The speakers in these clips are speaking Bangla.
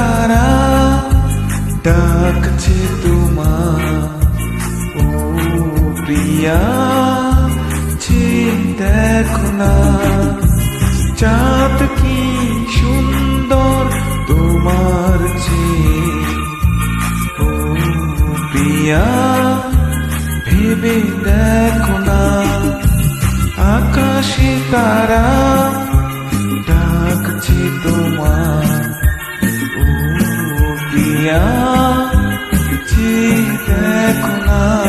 তারা ডাকছে তোমার ও প্রিয়া যে দেখো না চাঁদ কি সুন্দর তোমার চেয়ে ও প্রিয়া ভেবে দেখো না আকাশে তারা প্রিয়া যে দেখো না তারার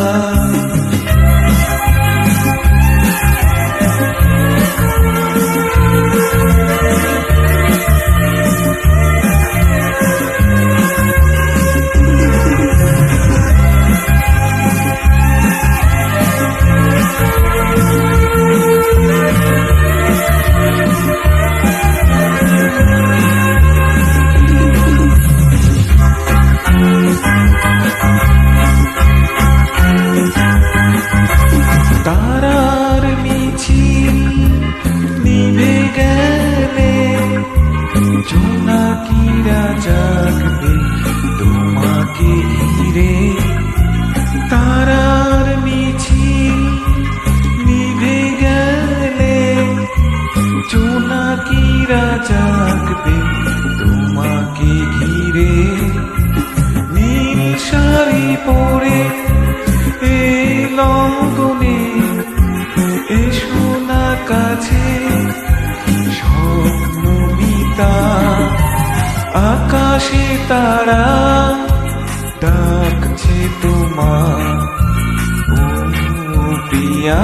জাগবে তোমাকে ঘিরে। নীল শাড়ি পরে এই লঙ্গনে এসো না কাছে। স্বপ্নমিতা আকাশে তারা ডাকছে তোমার। ও প্রিয়া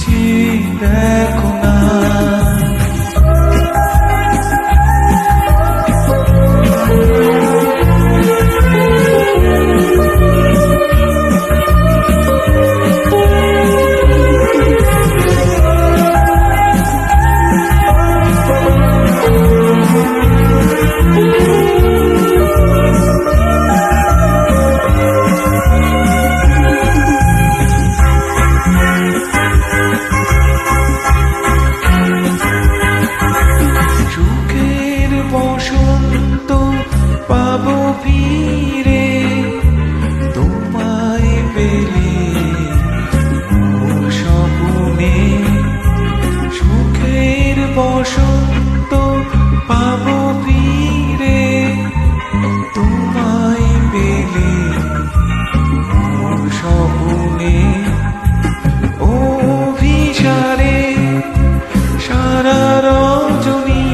যে বসন্ত পাবো ফিরে, তোমায় পেলে ও স্বপ্নে ও ভিসারে সারা রজনী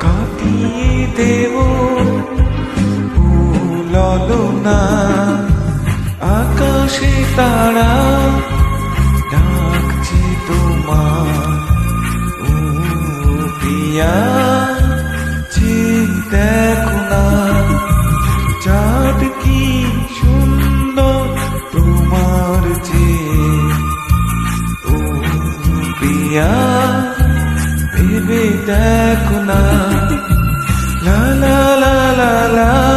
কাটিয়ে দেব আকাশে তারা দুনিয়া ঠিক দেখো না। চাঁদ কি সুন্দর তোমার যে ও প্রিয়া ভেবে দেখো না। লা লা লা লা লা।